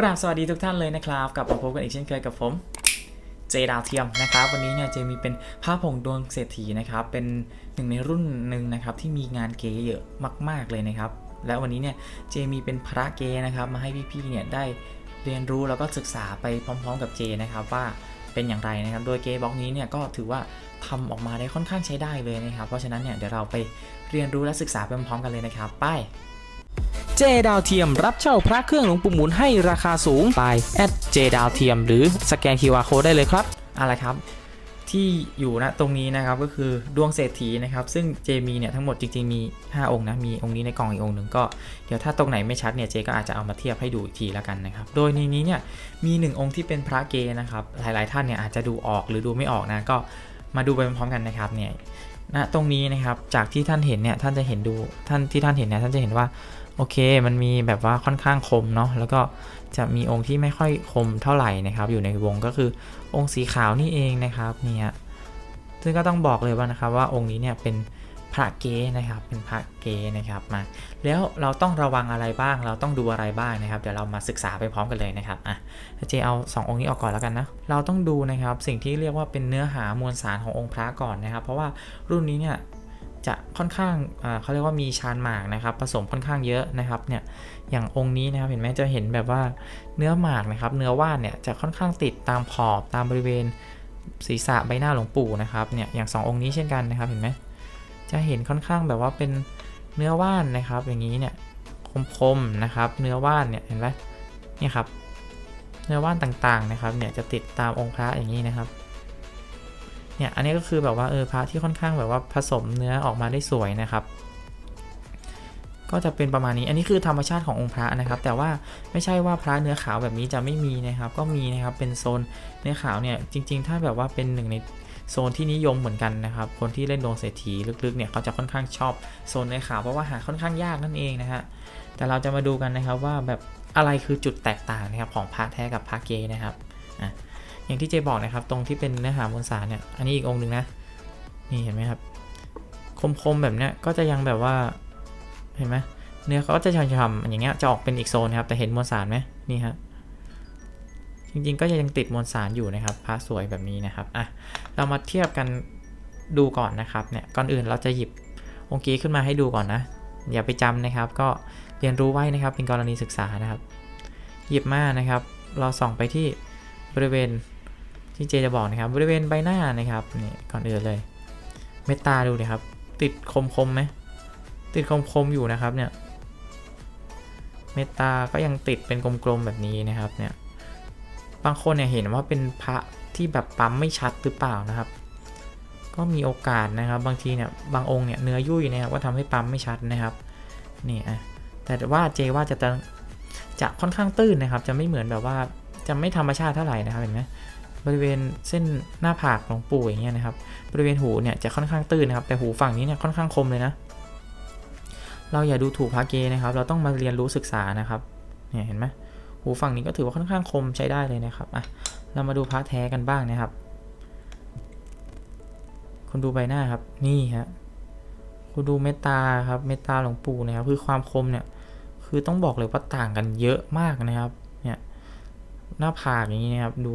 กราบสวัสดีทุกท่านเลยนะครับ กลับมาพบกันอีกเช่นเคยกับผมเจดาวเทียมนะครับวันนี้เนี่ยเจมีเป็นภาพผงดวงเศรษฐีนะครับเป็นหนึ่งในรุ่นหนึ่งนะครับที่มีงานเก๋เยอะมาก ๆเลยนะครับ และวันนี้เนี่ยเจมีเป็นพระเกนะครับมาให้พี่ๆเนี่ยได้เรียนรู้แล้วก็ศึกษาไปพร้อม ๆ กับเจนะครับว่าเป็นอย่างไรนะครับ โดยเกบล็อกนี้เนี่ยก็ถือว่าทำออกมาได้ค่อนข้างใช้ได้เลยนะครับ เพราะฉะนั้นเนี่ยเดี๋ยวเราไปเรียนรู้และศึกษาไปพร้อมๆกันเลยนะครับไป เจดาวเทียมรับเช่าพระเครื่องหลวงปู่หมุนให้ราคาสูงไปแอดเจดาวเทียมหรือสแกน QR Code ได้เลยครับอะไรครับที่อยู่ณตรงนี้นะครับก็คือดวงเศรษฐีนะครับ ซึ่งเจมีเนี่ยทั้งหมดจริงๆมี 5 องค์นะ มีองค์นี้ในกล่องอีกองค์หนึ่งก็เดี๋ยวถ้าตรงไหนไม่ชัดเนี่ยเจก็อาจจะเอามาเทียบให้ดูอีกทีละกันนะครับ โดยในนี้เนี่ยมี 1 องค์ที่เป็นพระเกนะครับ หลายๆท่านเนี่ยอาจจะดูออกหรือดูไม่ออกนะก็มาดูไปพร้อมกันนะครับเนี่ยณตรงนี้นะครับจากที่ท่านเห็นเนี่ยท่านจะเห็นดูท่านที่ท่านเห็นเนี่ยท่านจะเห็นว่า โอเค มันมีแบบว่าค่อนข้างคมเนาะ แล้วก็จะมีองค์ที่ไม่ค่อยคมเท่าไหร่นะครับ อยู่ในวงก็คือองค์สีขาวนี่เองนะครับเนี่ยซึ่งก็ต้องบอกเลยว่านะครับว่าองค์นี้เนี่ยเป็นพระเกนะครับ เป็นพระเกนะครับมา แล้วเราต้องระวังอะไรบ้าง เราต้องดูอะไรบ้างนะครับ เดี๋ยวเรามาศึกษาไปพร้อมกันเลยนะครับ อะเจเอา 2 องค์นี้ออกก่อนแล้วกันนะ เราต้องดูนะครับสิ่งที่เรียกว่าเป็นเนื้อหามวลสารขององค์พระก่อนนะครับ เพราะว่ารุ่นนี้เนี่ย จะค่อนข้างเขาเรียกว่ามีชานหมากนะครับผสมค่อนข้างเยอะนะครับเนี่ยอย่างองค์นี้นะครับเห็นไหมจะเห็นแบบว่าเนื้อหมากนะครับเนื้อว่านเนี่ยจะค่อนข้างติดตามขอบตามบริเวณศีรษะใบหน้าหลวงปู่นะครับเนี่ยอย่าง 2 องค์นี้เช่นกันนะครับเห็นไหมจะเห็นค่อนข้างแบบว่าเป็นเนื้อว่านนะครับ อย่างนี้เนี่ยคมๆนะครับ เนื้อว่านเนี่ยเห็นไหมเนี่ยครับเนื้อว่านต่างๆนะครับเนี่ยจะติดตามองค์พระอย่างนี้นะครับ เนี่ยอันนี้ก็คือแบบว่าเออพระที่ค่อนข้างแบบว่าผสมเนื้อออกมาได้สวยนะครับ ก็จะเป็นประมาณนี้ อันนี้คือธรรมชาติขององค์พระนะครับ แต่ว่าไม่ใช่ว่าพระเนื้อขาวแบบนี้จะไม่มีนะครับ ก็มีนะครับเป็นโซนเนื้อขาวเนี่ยจริง ๆ ถ้าแบบว่าเป็นหนึ่งในโซนที่นิยมเหมือนกันนะครับ คนที่เล่นดวงเศรษฐีลึกๆเนี่ยเขาจะค่อนข้างชอบโซนเนื้อขาวเพราะว่าหาค่อนข้างยากนั่นเองนะฮะแต่เราจะมาดูกันนะครับว่าแบบอะไรคือจุดแตกต่างนะครับของพระแท้กับพระเกนะครับอะ อย่างที่เจบอกนะครับ ตรงที่เป็นเนื้อหามวลสารเนี่ย อันนี้อีกองค์หนึ่งนะ นี่เห็นไหมครับ คมๆแบบเนี้ยก็จะยังแบบว่า เห็นไหมเนื้อเขาก็จะฉ่ำๆอย่างเงี้ย จะออกเป็นอีกโซนครับ แต่เห็นมวลสารไหมนี่ฮะจริงๆ ก็ยังติดมวลสารอยู่นะครับพระสวยแบบนี้นะครับ อะ เรามาเทียบกันดูก่อนนะครับ เนี่ย ก่อนอื่นเราจะหยิบองค์กี้ขึ้นมาให้ดูก่อนนะ อย่าไปจำนะครับ ก็เรียนรู้ไว้นะครับ เป็นกรณีศึกษานะครับ หยิบมานะครับ เราส่องไปที่บริเวณ ที่เจจะบอกนะครับบริเวณใบหน้านะครับนี่ก่อนอื่นเลยเมตตาดูเลยครับ ติดคมคมไหมติดคมคมอยู่นะครับเนี่ยเมตตาก็ยังติดเป็นกลมๆแบบนี้นะครับเนี่ยบางคนเนี่ยเห็นว่าเป็นพระที่แบบปั๊มไม่ชัดหรือเปล่านะครับ ก็มีโอกาสนะครับ บางทีเนี่ยบางองค์เนี่ยเนื้อยุ่ยนะครับก็ทำให้ปั๊มไม่ชัดนะครับนี่อะแต่ว่าเจว่าจะจะค่อนข้างตื้นนะครับ จะไม่เหมือนแบบว่าจะไม่ธรรมชาติเท่าไหร่นะครับเห็นไหม บริเวณเส้นหน้าผากหลวงปู่อย่างเงี้ยนะครับ บริเวณหูเนี่ยจะค่อนข้างตื้นนะครับ แต่หูฝั่งนี้เนี่ยค่อนข้างคมเลยนะ เราอย่าดูถูกพระเกนะครับ เราต้องมาเรียนรู้ศึกษานะครับ เนี่ยเห็นไหมหูฝั่งนี้ก็ถือว่าค่อนข้างคมใช้ได้เลยนะครับ อะ เรามาดูพระแท้กันบ้างนะครับ คุณดูใบหน้าครับ นี่ฮะ คุณดูเมตตาครับ เมตตาหลวงปู่นะครับ คือความคมเนี่ย คือต้องบอกเลยว่าต่างกันเยอะมากนะครับ เนี่ย หน้าผากอย่างนี้นะครับ ดู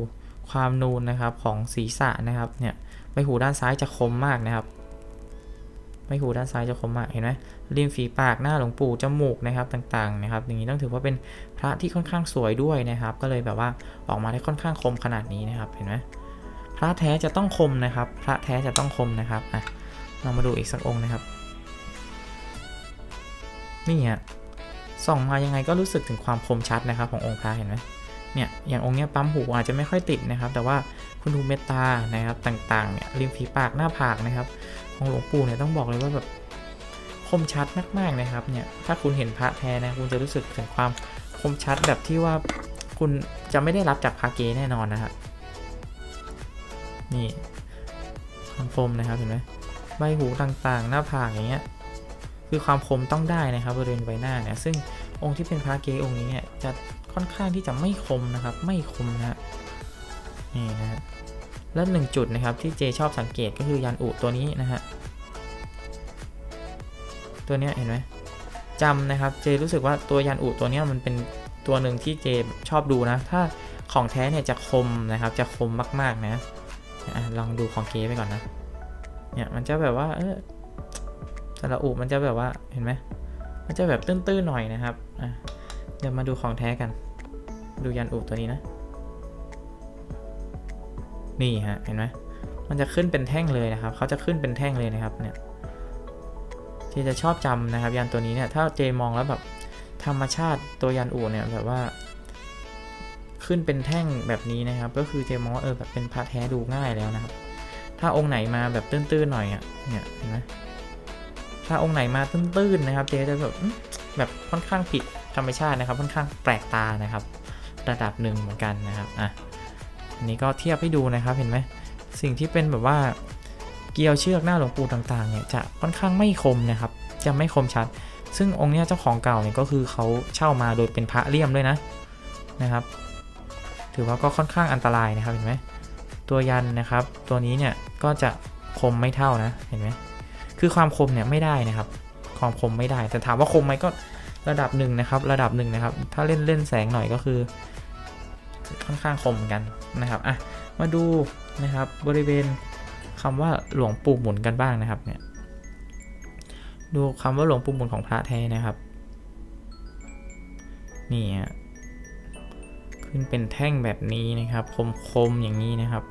ความนูนนะครับของศีรษะนะครับเนี่ยใบหูด้านซ้ายจะคมมากนะครับใบหูด้านซ้ายจะคมมากเห็นไหมริมฝีปากหน้าหลวงปู่จมูกนะครับต่างๆนะครับอย่างนี้ต้องถือว่าเป็นพระที่ค่อนข้างสวยด้วยนะครับ ก็เลยแบบว่าออกมาได้ค่อนข้างคมขนาดนี้นะครับเห็นไหมพระแท้จะต้องคมนะครับ พระแท้จะต้องคมนะครับอะเรามาดูอีกสักองค์นะครับ นี่ฮะส่องมายังไงก็รู้สึกถึงความคมชัดนะครับขององค์พระเห็นไหม เนี่ยอย่างองค์เนี้ยปั๊มหูอาจจะไม่ค่อยติดนะครับ แต่ว่าคุณดูเมตตานะครับต่างๆเนี่ยริมฝีปากหน้าผากนะครับ ของหลวงปู่เนี่ยต้องบอกเลยว่าแบบคมชัดมากๆนะครับเนี่ยถ้าคุณเห็นพระแท้นะคุณจะรู้สึกถึงความคมชัดแบบที่ว่าคุณจะไม่ได้รับจากพาเกแน่นอนนะครับนี่ความคมนะครับเห็นไหมใบหูต่างๆ หน้าผากอย่างเงี้ย คือความคมต้องได้นะครับบริเวณใบหน้าเนี่ยซึ่งองค์ที่เป็นพระเกองค์นี้เนี่ยจะค่อนข้างที่จะไม่คมนะครับไม่คมนะฮะนี่นะฮะและหนึ่งจุดนะครับที่เจชอบสังเกตก็คือยันอุตัวนี้นะฮะตัวเนี้ยเห็นไหมจำนะครับเจรู้สึกว่าตัวยันอุตัวเนี้ยมันเป็นตัวหนึ่งที่เจชอบดูนะ ถ้าของแท้เนี่ยจะคมนะครับ จะคมมากๆนะอะลองดูของเกไปก่อนนะเนี่ยมันจะแบบว่าเออ ระอุมันจะแบบว่าเห็นไหมมันจะแบบตื้นๆหน่อยนะครับอะเดี๋ยวมาดูของแท้กัน ดูยันอุตัวนี้นะ นี่ฮะเห็นไหมมันจะขึ้นเป็นแท่งเลยนะครับเขาจะขึ้นเป็นแท่งเลยนะครับเนี่ยเจจะชอบจำนะครับ ยันตัวนี้เนี่ยถ้าเจมองแล้วแบบธรรมชาติตัวยันอูเนี่ยแบบว่า ขึ้นเป็นแท่งแบบนี้นะครับ ก็คือเจมองว่าเออแบบเป็นพระแท้ดูง่ายแล้วนะครับ ถ้าองค์ไหนมาแบบตื้นๆหน่อยอะเนี่ยเห็นไหม ถ้าองค์ไหนมาตื้นๆนะครับเจ๊จะแบบแบบค่อนข้างผิดธรรมชาตินะครับ ค่อนข้างแปลกตานะครับ ระดับหนึ่งเหมือนกันนะครับอะนนี้ก็เทียบให้ดูนะครับเห็นไหมสิ่งที่เป็นแบบว่าเกลียวเชือกหน้าหลวงปู่ต่างๆเนี่ยจะค่อนข้างไม่คมนะครับ จะไม่คมชัด ซึ่งองค์เนี้ยเจ้าของเก่าเนี่ยก็คือเขาเช่ามาโดยเป็นพระเลี่ยมด้วยนะนะครับ ถือว่าก็ค่อนข้างอันตรายนะครับเห็นไหมตัวยันนะครับ ตัวนี้เนี่ยก็จะคมไม่เท่านะเห็นไหม คือความคมเนี่ยไม่ได้นะครับ ความคมไม่ได้ แต่ถามว่าคมไหมก็ระดับหนึ่งนะครับ ระดับหนึ่งนะครับ ถ้าเล่นเล่นแสงหน่อยก็คือ ค่อนข้างคมเหมือนกันนะครับอะมาดูนะครับบริเวณคำว่าหลวงปู่หมุนกันบ้างนะครับเนี่ยดูคำว่าหลวงปู่หมุนของพระแท้นะครับนี่ฮะขึ้นเป็นแท่งแบบนี้นะครับ คมๆอย่างนี้นะครับ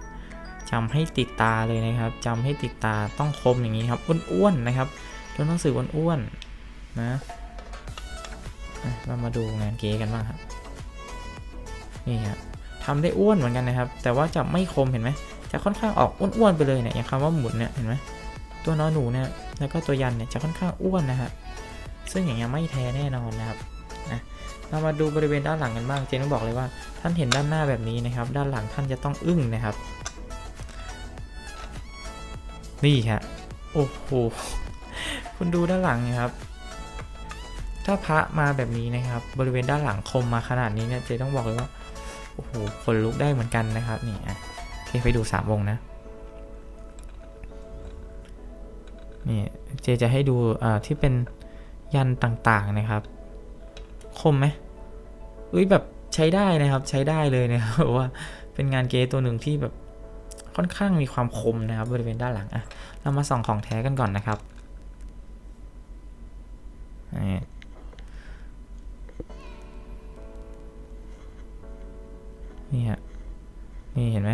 จำให้ติดตาเลยนะครับจำให้ติดตาต้องคมอย่างนี้ครับอ้วนๆนะครับตัวหนังสืออ้วนๆนะเรามาดูงานเก๋กันบ้างครับนี่ฮะทำได้อ้วนเหมือนกันนะครับ แต่ว่าจะไม่คมเห็นไหมจะค่อนข้างออกอ้วนๆไปเลยเนี่ยอย่างคำว่าหมุนเนี่ยเห็นไหมตัวนอนหนูเนี่ยแล้วก็ตัวยันเนี่ยจะค่อนข้างอ้วนนะฮะซึ่งอย่างเงี้ยไม่แท้แน่นอนนะครับนะเรามาดูบริเวณด้านหลังกันบ้างเจนต้องบอกเลยว่า ท่านเห็นด้านหน้าแบบนี้นะครับ ด้านหลังท่านจะต้องอึ้งนะครับ นี่ฮะ โอ้โห คุณดูด้านหลังนะครับ ถ้าพระมาแบบนี้นะครับ บริเวณด้านหลังคมมาขนาดนี้เนี่ยเจต้องบอกเลยว่า โอ้โหขนลุกได้เหมือนกันนะครับ นี่อะโอเคไปดูสามวงนะ นี่เจจะให้ดูอ่าที่เป็นยันต่างๆนะครับ คมไหมอุ้ยแบบใช้ได้นะครับ ใช้ได้เลยนะครับว่าเป็นงานเกตัวหนึ่งที่แบบ ค่อนข้างมีความคมนะครับบริเวณด้านหลังอะเรามาส่องของแท้กันก่อนนะครับนี่ฮะนี่เห็นไหม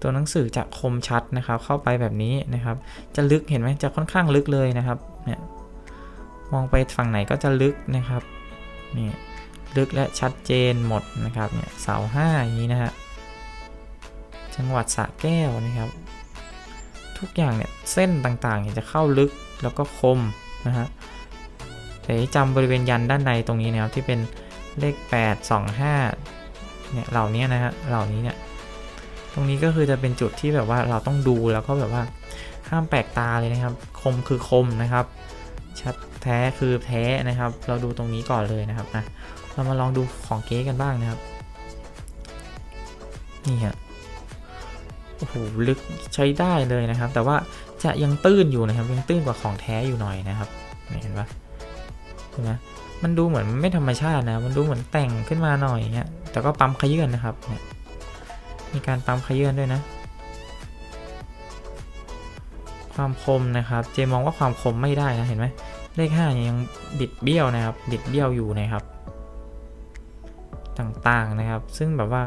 ตัวหนังสือจะคมชัดนะครับ เข้าไปแบบนี้นะครับ จะลึกเห็นไหมจะค่อนข้างลึกเลยนะครับเนี่ยมองไปฝั่งไหนก็จะลึกนะครับนี่ลึกและชัดเจนหมดนะครับเนี่ยเสาห้าอย่างนี้นะฮะ จังหวัดสระแก้วนะครับ ทุกอย่างเนี่ยเส้นต่างๆจะเข้าลึกแล้วก็คมนะฮะแต่จำบริเวณยันด้านในตรงนี้นะครับที่เป็นเลข 8 2 5เนี่ยเหล่านี้นะฮะเหล่านี้เนี่ยตรงนี้ก็คือจะเป็นจุดที่แบบว่าเราต้องดูแล้วก็แบบว่าห้ามแปลกตาเลยนะครับ คมคือคมนะครับ ชัดแท้คือแท้นะครับ เราดูตรงนี้ก่อนเลยนะครับนะเรามาลองดูของเก๊กันบ้างนะครับ นี่ฮะ โอ้โหลึกใช้ได้เลยนะครับ แต่ว่าจะยังตื้นอยู่นะครับ ยังตื้นกว่าของแท้อยู่หน่อยนะครับเห็นปะเห็นไหมมันดูเหมือนไม่ธรรมชาตินะ มันดูเหมือนแต่งขึ้นมาหน่อยเงี้ย แต่ก็ปั๊มขยื่นนะครับเนี่ยมีการปั๊มขยื่นด้วยนะ ความคมนะครับ เจมองว่าความคมไม่ได้นะ เห็นไหมเลขห้ายยังบิดเบี้ยวนะครับ บิดเบี้ยวอยู่นะครับ ต่างๆนะครับ ซึ่งแบบว่า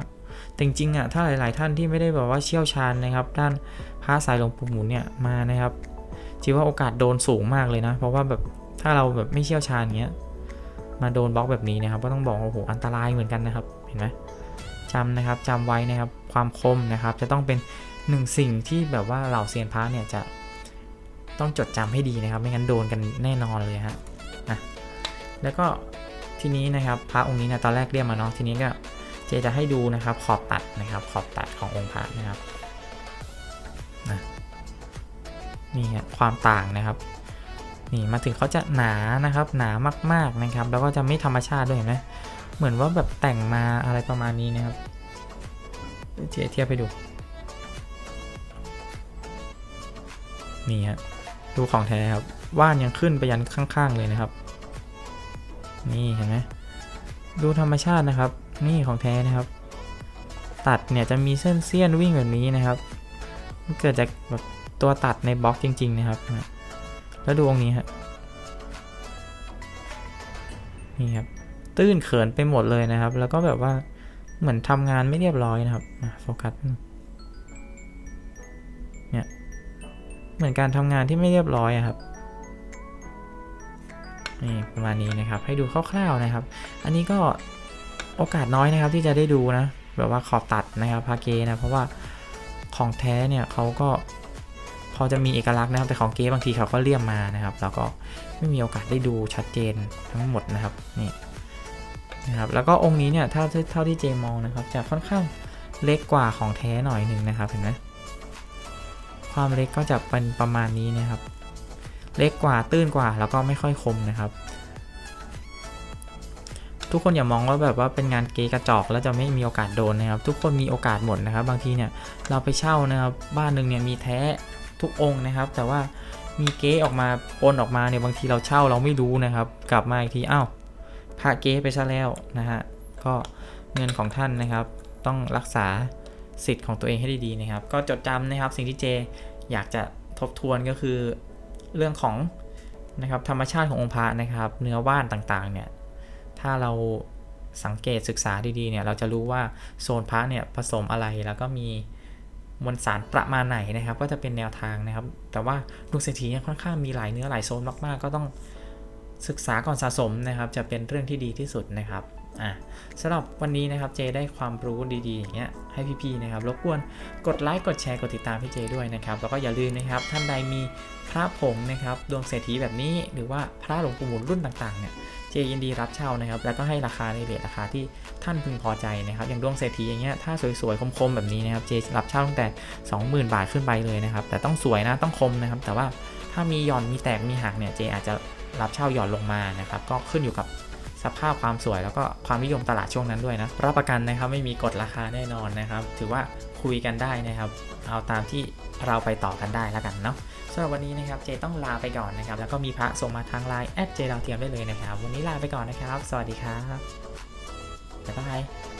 จริงๆอะถ้าหลายๆท่านที่ไม่ได้แบบว่าเชี่ยวชาญนะครับ ด้านพระสายหลวงปู่หมุนเนี่ยมานะครับจีว่าโอกาสโดนสูงมากเลยนะ เพราะว่าแบบถ้าเราแบบไม่เชี่ยวชาญเงี้ยมาโดนบล็อกแบบนี้นะครับ ก็ต้องบอกโอ้โหอันตรายเหมือนกันนะครับ เห็นไหมจำนะครับจำไว้นะครับความคมนะครับ จะต้องเป็นหนึ่งสิ่งที่แบบว่าเหล่าเซียนพระเนี่ยจะต้องจดจำให้ดีนะครับ ไม่งั้นโดนกันแน่นอนเลยฮะนะแล้วก็ทีนี้นะครับพระองค์นี้นะตอนแรกเรียกมาเนาะทีนี้ก็ จจะให้ดูนะครับขอบตัดนะครับขอบตัดขององค์พระนะครับนะนี่ฮะความต่างนะครับนี่มาถึงเขาจะหนานะครับหนามากๆนะครับ แล้วก็จะไม่ธรรมชาติด้วยเห็นไหมเหมือนว่าแบบแต่งมาอะไรประมาณนี้นะครับเทียบเทียบไปดูนี่ฮะดูของแท้ครับว่านยังขึ้นไปยันข้างๆเลยนะครับ นี่เห็นไหมดูธรรมชาตินะครับ นี่ของแท้นะครับ ตัดเนี่ยจะมีเส้นเสี้ยนวิ่งแบบนี้นะครับ มันเกิดจากแบบตัวตัดในบล็อกจริง ๆ นะครับ แล้วดูองค์นี้ครับนี่ครับ ตื้นเขินไปหมดเลยนะครับ แล้วก็แบบว่าเหมือนทำงานไม่เรียบร้อยนะครับโฟกัสเนี่ยเหมือนการทำงานที่ไม่เรียบร้อยอะครับนี่ประมาณนี้นะครับ ให้ดูคร่าวๆนะครับ อันนี้ก็ โอกาสน้อยนะครับที่จะได้ดูนะ แบบว่าขอบตัดนะครับพาเกนะ เพราะว่าของแท้เนี่ยเขาก็พอจะมีเอกลักษณ์นะครับแต่ของเก๊บางทีเขาก็เลี่ยมมานะครับ แล้วก็ไม่มีโอกาสได้ดูชัดเจนทั้งหมดนะครับนี่นะครับแล้วก็องค์นี้เนี่ยเท่าเท่าที่เจมองนะครับ จะค่อนข้างเล็กกว่าของแท้หน่อยหนึ่งนะครับเห็นไหมความเล็กก็จะเป็นประมาณนี้นะครับ เล็กกว่าตื้นกว่าแล้วก็ไม่ค่อยคมนะครับ ทุกคนอย่ามองว่าแบบว่าเป็นงานเกย์กระจอกแล้วจะไม่มีโอกาสโดนนะครับ ทุกคนมีโอกาสหมดนะครับ บางทีเนี่ยเราไปเช่านะครับบ้านหนึ่งเนี่ยมีแท้ทุกองค์นะครับ แต่ว่ามีเก๊ออกมาปนออกมาเนี่ยบางทีเราเช่าเราไม่รู้นะครับ กลับมาอีกทีอ้าวพระเก๊ไปซะแล้วนะฮะก็เงินของท่านนะครับ ต้องรักษาสิทธิ์ของตัวเองให้ดีๆนะครับ ก็จดจำนะครับสิ่งที่เจอยากจะทบทวนก็คือเรื่องของนะครับธรรมชาติขององค์พระนะครับ เนื้อว่านต่างๆเนี่ย ถ้าเราสังเกตศึกษาดีๆเนี่ยเราจะรู้ว่าโซนพระเนี่ยผสมอะไรแล้วก็มีมวลสารประมาณไหนนะครับ ก็จะเป็นแนวทางนะครับ แต่ว่าลูกเศรษฐีเนี่ยค่อนข้างมีหลายเนื้อหลายโซนมากๆ ก็ต้องศึกษาก่อนสะสมนะครับ จะเป็นเรื่องที่ดีที่สุดนะครับอะสำหรับวันนี้นะครับเจได้ความรู้ดีๆอย่างเงี้ยให้พี่ๆนะครับรบกวนกดไลค์กดแชร์กดติดตามพี่เจด้วยนะครับ แล้วก็อย่าลืมนะครับท่านใดมีพระผงนะครับดวงเศรษฐีแบบนี้หรือว่าพระหลวงปู่หมุนรุ่นต่างๆเนี่ย เจยินดีรับเช่านะครับ แล้วก็ให้ราคาในเรทราคาที่ท่านพึงพอใจนะครับ อย่างดวงเศรษฐีอย่างเงี้ย ถ้าสวยๆ คมๆ แบบนี้นะครับ เจรับเช่าตั้งแต่ 20,000 บาทขึ้นไปเลยนะครับ แต่ต้องสวยนะ ต้องคมนะครับ แต่ว่าถ้ามีหย่อน มีแตก มีหักเนี่ย เจอาจจะรับเช่าหย่อนลงมานะครับ ก็ขึ้นอยู่กับสภาพความสวยแล้วก็ความนิยมตลาดช่วงนั้นด้วยนะ รับประกันนะครับ ไม่มีกฎราคาแน่นอนนะครับ ถือว่า คุยกันได้นะครับ เอาตามที่เราไปต่อกันได้แล้วกันเนาะสำหรับวันนี้นะครับเจต้องลาไปก่อนนะครับ แล้วก็มีพระส่งมาทางไลน์แอดเจดาวเทียมได้เลยนะครับ วันนี้ลาไปก่อนนะครับ สวัสดีครับบ๊ายบาย